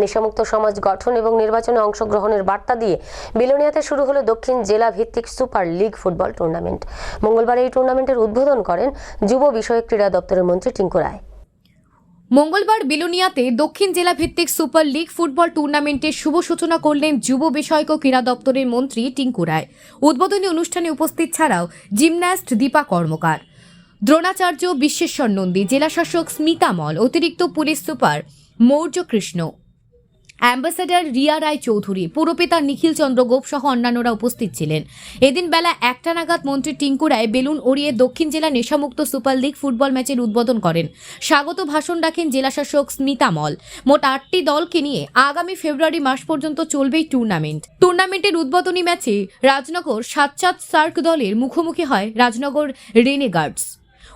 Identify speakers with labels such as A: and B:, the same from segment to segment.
A: নেশামুক্ত সমাজ গঠন এবং নির্বাচনে অংশগ্রহণের বার্তা দিয়ে বিলোনিয়াতে শুরু হলো দক্ষিণ জেলা ভিত্তিক সুপার লিগ ফুটবল টুর্নামেন্ট। মঙ্গলবার এই টুর্নামেন্টের উদ্বোধন করেন যুব বিষয়ক ক্রীড়া দপ্তরের মন্ত্রী টিঙ্কু রায়।
B: মঙ্গলবার বিলোনিয়াতে দক্ষিণ জেলা ভিত্তিক সুপার লিগ ফুটবল টুর্নামেন্টের শুভ সূচনা করলেন যুব বিষয়ক ক্রীড়া দপ্তরের মন্ত্রী টিঙ্কু রায়। উদ্বোধনী অনুষ্ঠানে উপস্থিত ছাড়াও জিমন্যাস্ট দীপা কর্মকার, দ্রোণাচার্য বিশ্বেশ্বর নন্দী জেলাশাসক স্মিতা মল, অতিরিক্ত police super Maurya Krishna ambassador Riya Roy Chowdhury পুরপিতা Nikhil Chandra Gope সহ অন্যান্যরা উপস্থিত ছিলেন। এদিন বেলা একটা নাগাদ মন্ত্রী টিঙ্কু রায় বেলুন ওড়িয়ে দক্ষিণ জেলা নেশামুক্ত সুপার লিগ ফুটবল ম্যাচের উদ্বোধন করেন। স্বাগত ভাষণ রাখেন জেলাশাসক স্মিতা মল। মোট আটটি দলকে নিয়ে আগামী ফেব্রুয়ারি মাস পর্যন্ত চলবে এই টুর্নামেন্ট। টুর্নামেন্টের উদ্বোধনী ম্যাচে রাজনগর সাতচাঁদ সার্ক দলের মুখোমুখি হয় রাজনগর রেনেগার্ডস।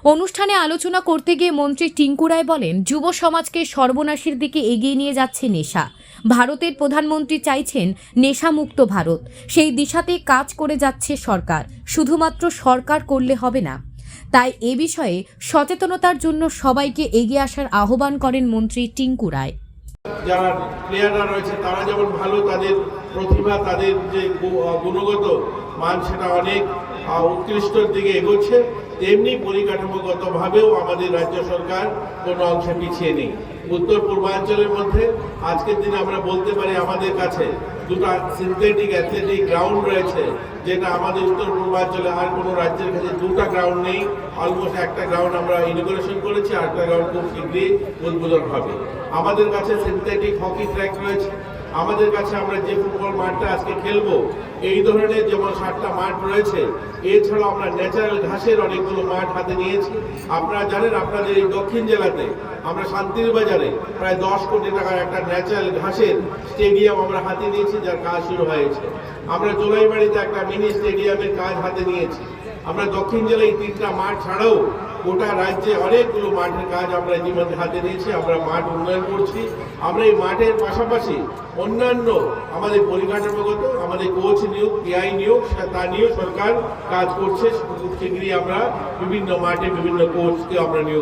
B: অনুষ্ঠানে আলোচনা করতে গিয়ে মন্ত্রী টিঙ্কু রায় বলেন, যুব সমাজকে সর্বনাশের দিকে এগিয়ে নিয়ে যাচ্ছে নেশা। ভারতের প্রধানমন্ত্রী চাইছেন নেশামুক্ত ভারত। সেই দিশাতে কাজ করে যাচ্ছে সরকার। শুধুমাত্র সরকার করলে হবে না। তাই এ বিষয়ে সচেতনতার জন্য সবাইকে এগিয়ে আসার আহ্বান করেন মন্ত্রী টিঙ্কু রায়।
C: যারা প্লেয়াররা রয়েছে, তারা যেমন ভালো, তাদের প্রতিভা, তাদের যে গুণগত মান, সেটা অনেক উৎকৃষ্টর দিকে এগোচ্ছে, তেমনি পরিকাঠামোগতভাবেও আমাদের রাজ্য সরকার কোনো অংশে পিছিয়ে নেই। উত্তর পূর্বাঞ্চলের মধ্যে আজকের দিনে আমরা বলতে পারি আমাদের কাছে দুটো সিনথেটিক অ্যাথলেটিক গ্রাউন্ড রয়েছে, যেটা আমাদের উত্তর পূর্বাঞ্চলে আর কোনো রাজ্যের কাছে দুটা গ্রাউন্ড নেই। অলমোস্ট একটা গ্রাউন্ড আমরা ইনোগ্রেশন করেছি আর একটা গ্রাউন্ড খুব শীঘ্রই উদ্বোধন হবে। আমাদের কাছে সিনথেটিক হকি ট্র্যাক রয়েছে আমাদের কাছে আমরা যে ফুটবল মাঠটা আজকে খেলব, এই ধরনের যেমন সাতটা মাঠ রয়েছে, এছাড়াও আমরা ন্যাচারাল ঘাসের অনেকগুলো মাঠ হাতে নিয়েছি। আপনারা জানেন, আপনাদের এই দক্ষিণ জেলাতে আমরা শান্তির বাজারে প্রায় দশ কোটি টাকার একটা ন্যাচারাল ঘাসের স্টেডিয়াম আমরা হাতে নিয়েছি, যার কাজ শুরু হয়েছে। আমরা জোলাইবাড়িতে একটা মিনি স্টেডিয়ামের কাজ হাতে নিয়েছি। আমরা দক্ষিণ জেলায় তিনটা মাঠ ছাড়াও গোটা রাজ্যে অনেকগুলো মাঠের কাজ আমরা ইতিমধ্যে হাতে নিয়েছি, আমরা মাঠ উন্নয়ন করছি। আমরা এই মাঠের পাশাপাশি অন্যান্য আমাদের পরিকাঠামোগত, আমাদের কোচ নিয়োগ পিআই নিয়োগ তা নিয়েও সরকার কাজ করছে। খুব শীঘ্রই আমরা বিভিন্ন মাঠে বিভিন্ন কোচকে আমরা নিয়োগ